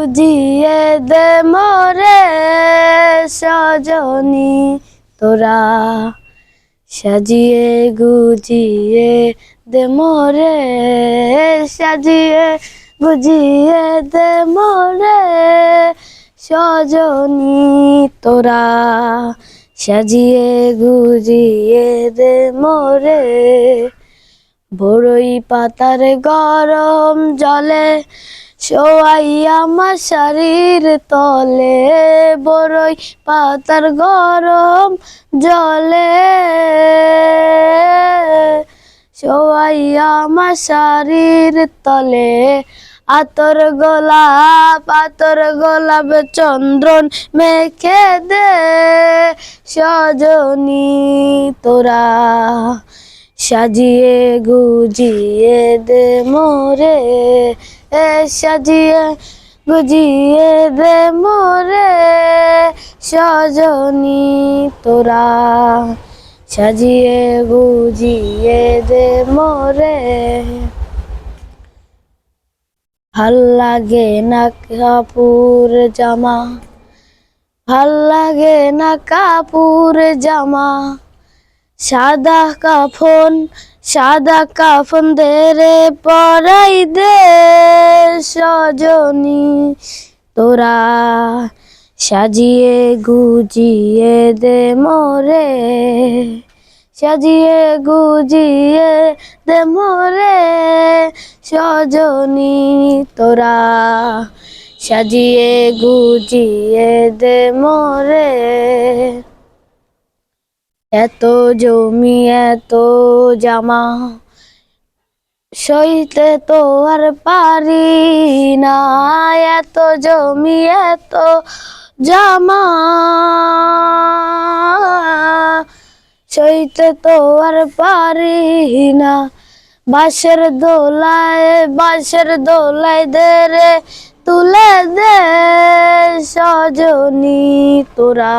বুঝিয়ে দে মরে সজনী তোরা। সাজিয়ে গুজিয়ে দে মরে, সাজিয়ে গুজিয়ে দে মরে সজনী তোরা। সাজিয়ে গুজিয়ে দে মরে, বড়ই পাতার গরম জলে শোয়াইয়া আমার শরীর তলে বড়ই পাতার গরম জলে। শোয়াইয়া আমার শরীর তলে, আতর গোলাপ আতর গোলাপ চন্দ্রন মেখে দে। সজনী তোরা সাজিয়ে গুজিয়ে দে মোরে। সাজিয়ে গুজিয়ে দে মোরে, সজনী তোরা। সাজিয়ে গুজিয়ে দে মোরে। ভালো লাগে না কাপুর জামা, ভালো লাগে না কাপুর জামা। সাদা কাফন সাদা কাফন দে রে পরাই দে সজনী তোরা সাজিয়ে গুজিয়ে দে মোরে, সাজিয়ে গুজিয়ে দে মোরে, সজনী। তোরা সাজিয়ে গুজিয়ে দে মোরে। এত জমি, এত জামা, সইতে তো আর পারি না। এত জমি, এত জামা, সইতে তো আর পারি না। বাঁশের দোলায় বাঁশের দোলায় দে রে, তুলে দে সজনী তোরা।